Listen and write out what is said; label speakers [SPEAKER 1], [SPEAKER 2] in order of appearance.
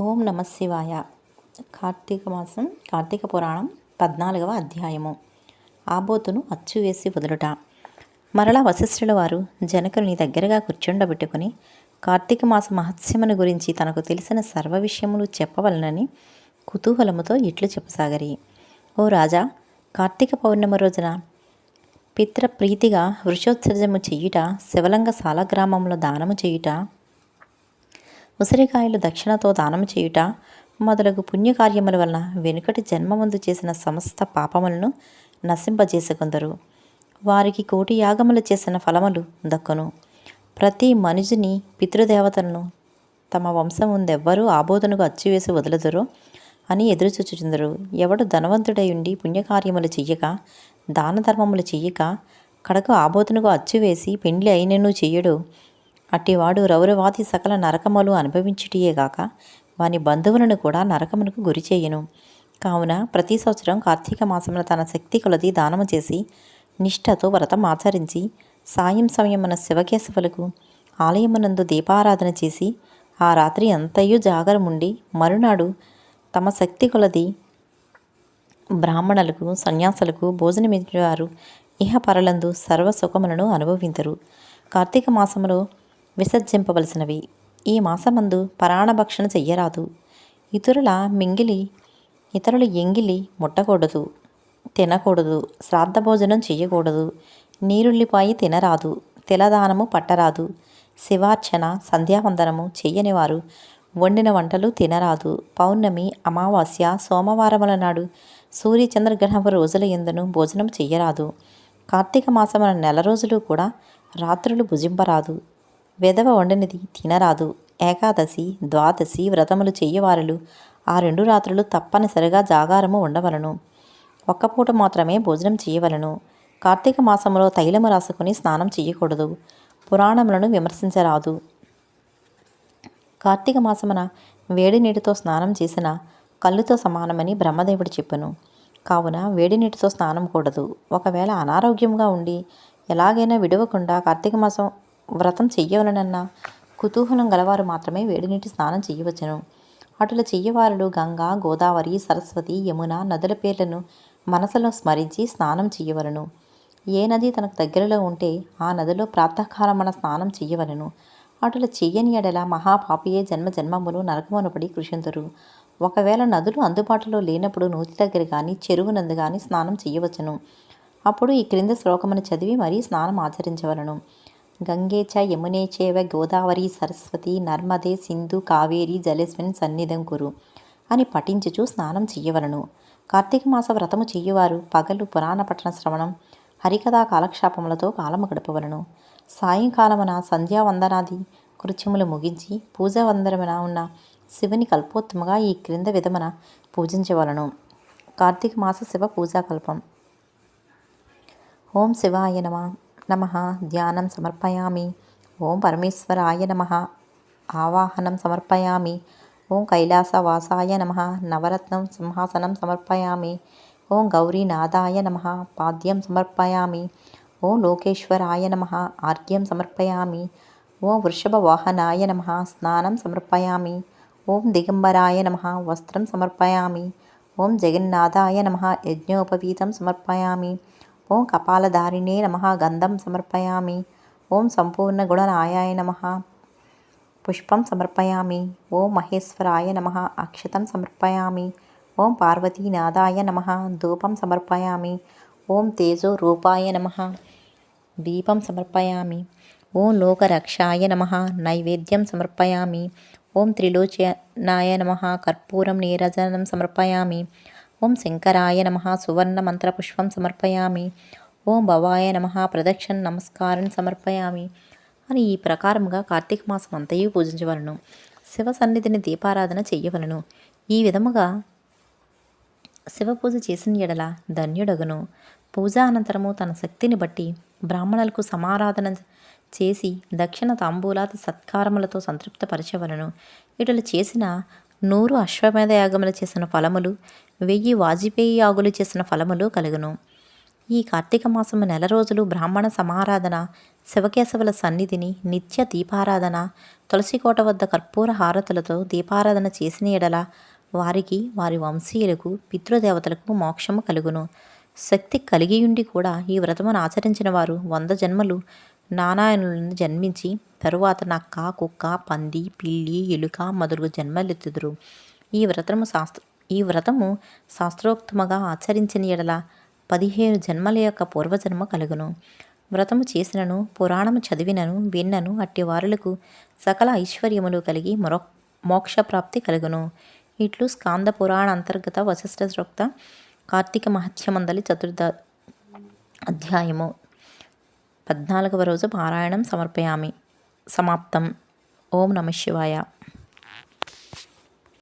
[SPEAKER 1] ఓం నమ శివాయ. కార్తీక మాసం కార్తీక పురాణం పద్నాలుగవ అధ్యాయము. ఆబోతును అచ్చు వేసి వదులుట. మరలా వశిష్ఠుల వారు జనకుని దగ్గరగా కూర్చుండబెట్టుకుని కార్తీక మాస మహత్స్యమును గురించి తనకు తెలిసిన సర్వ విషయములు చెప్పవలనని కుతూహలముతో ఇట్లు చెప్పసాగరి. ఓ రాజా కార్తీక పౌర్ణమి రోజున పిత్రప్రీతిగా వృషోత్సర్జము చెయ్యుట శివలంగ సాలగ్రామంలో దానము చేయుట ఉసిరికాయలు దక్షిణతో దానం చేయుట మొదలగు పుణ్యకార్యముల వలన వెనుకటి జన్మమందు చేసిన సమస్త పాపములను నశింపజేసుకుందరు. వారికి కోటి యాగములు చేసిన ఫలములు దక్కును. ప్రతి మనుజుని పితృదేవతలను తమ వంశం ముందెవ్వరూ ఆబోధనకు అచ్చివేసి వదలదురు అని ఎదురుచూచుచుందరు. ఎవడు ధనవంతుడై ఉండి పుణ్యకార్యములు చెయ్యక దాన ధర్మములు చెయ్యక కడకు ఆబోధనకు అచ్చువేసి పెండ్లి అయినను చెయ్యడు అట్టివాడు రౌరవాది సకల నరకములు అనుభవించుటియేగాక వాని బంధువులను కూడా నరకమునకు గురి చేయను. కావున ప్రతి సంవత్సరం కార్తీక మాసంలో తన శక్తి కొలది దానము చేసి నిష్ఠతో వ్రతం ఆచరించి సాయం సమయమున శివకేశవులకు ఆలయమునందు దీపారాధన చేసి ఆ రాత్రి అంతయు జాగరముండి మరునాడు తమ శక్తి కొలది బ్రాహ్మణులకు సన్యాసులకు భోజనమిచ్చేవారు. ఇహ పరలందు సర్వ సుఖములను అనుభవించరు కార్తీక మాసములో విసర్జింపవలసినవి. ఈ మాసమందు పరాణభక్షణ చెయ్యరాదు. ఇతరుల మింగిలి ఇతరుల ఎంగిలి ముట్టకూడదు. తినకూడదు. శ్రాద్ధ భోజనం చెయ్యకూడదు. నీరుల్లిపాయి తినరాదు. తిలదానము పట్టరాదు. శివార్చన సంధ్యావందనము చెయ్యనివారు. వండిన వంటలు తినరాదు. పౌర్ణమి అమావాస్య సోమవారముల నాడు సూర్యచంద్రగ్రహణ రోజుల ఎందును భోజనం చెయ్యరాదు. కార్తీక మాసమున నెల రోజులు కూడా రాత్రులు భుజింపరాదు. వెదవ వండినది తినరాదు. ఏకాదశి ద్వాదశి వ్రతములు చెయ్యవారులు ఆ రెండు రాత్రులు తప్పనిసరిగా జాగారము ఉండవలను. ఒక్కపూట మాత్రమే భోజనం చేయవలను. కార్తీక మాసంలో తైలము రాసుకుని స్నానం చేయకూడదు. పురాణములను విమర్శించరాదు. కార్తీక మాసమున వేడి నీటితో స్నానం చేసిన కళ్ళుతో సమానమని బ్రహ్మదేవుడు చెప్పను. కావున వేడి నీటితో స్నానం కూడదు. ఒకవేళ అనారోగ్యంగా ఉండి ఎలాగైనా విడవకుండా కార్తీక మాసం వ్రతం చెయ్యవలనన్న కుతూహలం గలవారు మాత్రమే వేడినీటి స్నానం చెయ్యవచ్చును. అటుల చెయ్యవారులు గంగా గోదావరి సరస్వతి యమున నదుల పేర్లను మనసులో స్మరించి స్నానం చెయ్యవలను. ఏ నది తనకు దగ్గరలో ఉంటే ఆ నదిలో ప్రాతకాలమన స్నానం చెయ్యవలను. అటుల చెయ్యని ఎడల మహాపాపియే జన్మ జన్మములు నరకమనుపడి కృషింతురు. ఒకవేళ నదులు అందుబాటులో లేనప్పుడు నూతి దగ్గర కానీ చెరువు నందు కానీ స్నానం చెయ్యవచ్చును. అప్పుడు ఈ క్రింద శ్లోకమును చదివి మరీ స్నానం ఆచరించవలను. గంగే చ యమునే చేవ గోదావరి సరస్వతి నర్మదే సింధు కావేరి జలేస్మిన్ సన్నిధం కురు అని పఠించుచు స్నానం చెయ్యవలను. కార్తీక మాస వ్రతము చెయ్యువారు పగలు పురాణ పట్టణ శ్రవణం హరికథా కాలక్షేపములతో కాలము గడపవలను. సాయంకాలమున సంధ్యావందనాది కృత్యములు ముగించి పూజా వందరమున ఉన్న శివుని కల్పోత్తముగా ఈ క్రింద విధమున పూజించవలను. కార్తీక మాస శివ పూజాకల్పం. ఓం శివాయ నమ. నమ. ధ్యానం సమర్పయామి. ఓం పరమేశ్వరాయ నమ. ఆవాహనం సమర్పయామి. ఓం కైలాసవాసాయ నమ. నవరత్నం సింహాసనం సమర్పయామి. ఓం గౌరీనాథాయ నమ. పాద్యం సమర్పయామి. ఓం లోకేశ్వరాయ నమ. ఆర్ఘ్యం సమర్పయామి. ఓం వృషభవాహనాయ నమ. స్నానం సమర్పయామి. ఓం దిగంబరాయ నమ. వస్త్రం సమర్పయామి. ఓం జగన్నాథాయ నమ. యజ్ఞోపవీతం సమర్పయామి. ఓం కపాలధారిణే నమ గంధం సమర్పయామి. ఓం సంపూర్ణ గుణనాయాయ నమ. పుష్పం సమర్పయామి. ఓం మహేశ్వరాయ నమ అక్షతం సమర్పయామి. ఓం పార్వతీనాథాయ నమ ధూపం సమర్పయామి. ఓం తేజో రూపాయ నమ దీపం సమర్పయామి. ఓం లోకరక్షాయ నమ నైవేద్యం సమర్పయామి. ఓం త్రిలోచనాయ నమ కర్పూరం నీరజనం సమర్పయామి. ఓం శంకరాయ నమ సువర్ణమంత్రపుష్పం సమర్పయామి. ఓం భవాయ నమ ప్రదక్షిణ నమస్కారం సమర్పయామి. అని ఈ ప్రకారముగా కార్తీక మాసం అంతయు పూజించవలను. శివ సన్నిధిని దీపారాధన చెయ్యవలను. ఈ విధముగా శివ పూజ చేసిన ఎడల ధన్యుడగును. పూజ అనంతరము తన శక్తిని బట్టి బ్రాహ్మణులకు సమారాధన చేసి దక్షిణ తాంబూలాది సత్కారములతో సంతృప్తపరచవలను. ఇటులు చేసిన నూరు అశ్వమేధ యాగములు చేసిన ఫలములు వెయ్యి వాజపేయి యాగులు చేసిన ఫలములు కలుగును. ఈ కార్తీక మాసము నెల రోజులు బ్రాహ్మణ సమారాధన శివకేశవుల సన్నిధిని నిత్య దీపారాధన తులసికోట వద్ద కర్పూర హారతులతో దీపారాధన చేసిన ఎడల వారికి వారి వంశీయులకు పితృదేవతలకు మోక్షము కలుగును. శక్తి కలిగియుండి కూడా ఈ వ్రతమును ఆచరించిన వారు వంద జన్మలు నారాయణులను జన్మించి తరువాత నక్క కుక్క పంది పిల్లి ఎలుక మొదలగు జన్మలెత్తుదురు. ఈ వ్రతము శాస్త్ర ఈ వ్రతము శాస్త్రోక్తముగా ఆచరించిన ఎడల పదిహేను జన్మల యొక్క పూర్వజన్మ కలుగును. వ్రతము చేసినను పురాణము చదివినను విన్నను అట్టి వారులకు సకల ఐశ్వర్యములు కలిగి మరో మోక్షప్రాప్తి కలుగును. ఇట్లు స్కాంద పురాణ అంతర్గత వశిష్ఠ సూక్త కార్తీక మహత్యమందలి చతుర్థ అధ్యాయము. పద్నాలుగవ రోజు పారాయణం సమర్పయామి. సమాప్తం. ఓం నమ శివాయ.